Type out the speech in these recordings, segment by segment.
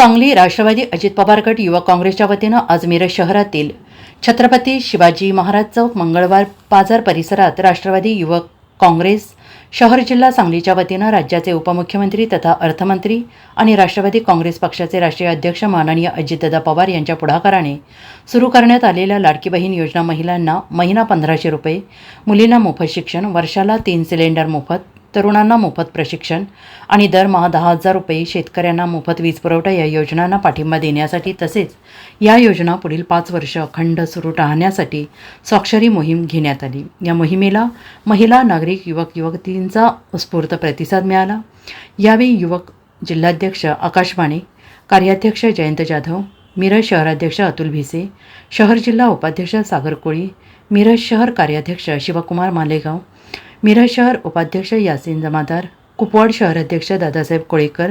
सांगली राष्ट्रवादी अजित पवार गट युवक काँग्रेसच्या वतीनं आज मिरज शहरातील छत्रपती शिवाजी महाराज चौक मंगळवार बाजार परिसरात राष्ट्रवादी युवक काँग्रेस शहर जिल्हा सांगलीच्या वतीनं राज्याचे उपमुख्यमंत्री तथा अर्थमंत्री आणि राष्ट्रवादी काँग्रेस पक्षाचे राष्ट्रीय अध्यक्ष माननीय अजितदादा पवार यांच्या पुढाकाराने सुरू करण्यात आलेल्या लाडकी बहीण योजना महिलांना महिना पंधराशे रुपये मुलींना मोफत शिक्षण वर्षाला तीन सिलेंडर मोफत तरुणांना मोफत प्रशिक्षण आणि दरमहा दहा हजार रुपये शेतकऱ्यांना मोफत वीज पुरवठा या योजनांना पाठिंबा देण्यासाठी तसेच या योजना पुढील पाच वर्ष अखंड सुरू राहण्यासाठी स्वाक्षरी मोहीम घेण्यात आली. या मोहिमेला महिला नागरिक युवक युवतींचा उत्स्फूर्त प्रतिसाद मिळाला. यावेळी युवक जिल्हाध्यक्ष आकाश माने कार्याध्यक्ष जयंत जाधव मिरज शहराध्यक्ष अतुल भिसे शहर जिल्हा उपाध्यक्ष सागर कोळी मिरज शहर कार्याध्यक्ष शिवकुमार मालेगाव मिरज शहर उपाध्यक्ष यासीन जमादार कुपवाड शहराध्यक्ष दादासाहेब कोळेकर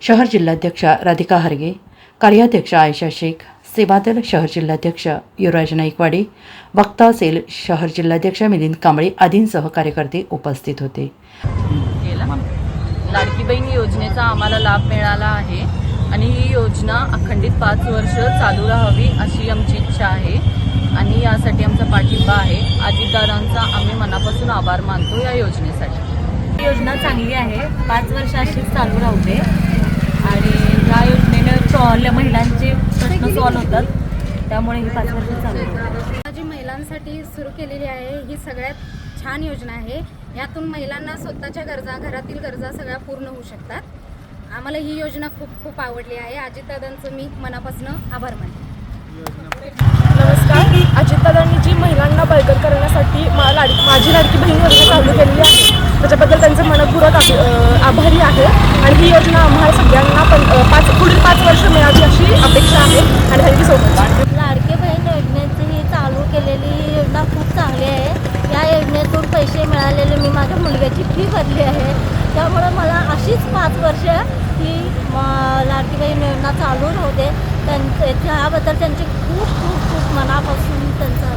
शहर जिल्हाध्यक्षा राधिका हरगे कार्याध्यक्ष आयशा शेख सेवादल शहर जिल्हाध्यक्ष युवराज नाईकवाडे वक्ता सेल शहर जिल्हाध्यक्ष मिलिंद कांबळे आदींसह कार्यकर्ते उपस्थित होते. लाडकीबाईन लाडकी बहीण योजनेचा आम्हाला लाभ मिळाला आहे आणि ही योजना अखंडित पाच वर्ष चालू राहावी अशी आमची इच्छा आहे. आणि यासाठी आमचा पाठिंबा आहे. अजितदारांचा आम्ही मनापासून आभार मानतो या योजनेसाठी. ही योजना चांगली आहे. पाच वर्ष अशीच चालू राहू दे. आणि ह्या योजनेने महिलांचे प्रश्न सॉल्व होतात. त्यामुळे ही पाच वर्ष चालू राहते जी महिलांसाठी सुरू केलेली आहे ही सगळ्यात छान योजना आहे. यातून महिलांना स्वतःच्या गरजा घरातील गरजा सगळ्या पूर्ण होऊ शकतात. आम्हाला ही योजना खूप खूप आवडली आहे. अजितदादांचं मी मनापासून आभार मानते. नमस्कार. अजितदादांनी जी महिलांना बळकट करण्यासाठी मा लाड माझी लाडकी बहीण योजना चालू केलेली आहे. त्याच्याबद्दल त्यांचं मनपूरक आभ आभारी आहे. आणि ही योजना आम्हाला सगळ्यांना पण पाच पुढील पाच वर्ष मिळावी अशी अपेक्षा आहे. आणि थँक्यू सो मच. लाडके बहीण योजनेची ही चालू केलेली योजना खूप चांगली आहे. या योजनेतून पैसे मिळालेले मी माझ्या मुलग्याची फी भरली आहे. त्यामुळे मला अशीच पाच वर्ष ही लाडकी बहीण योजना चालू राहू दे. त्यांचे त्याबद्दल त्यांची खूप खूप खूप मनापासून त्यांचा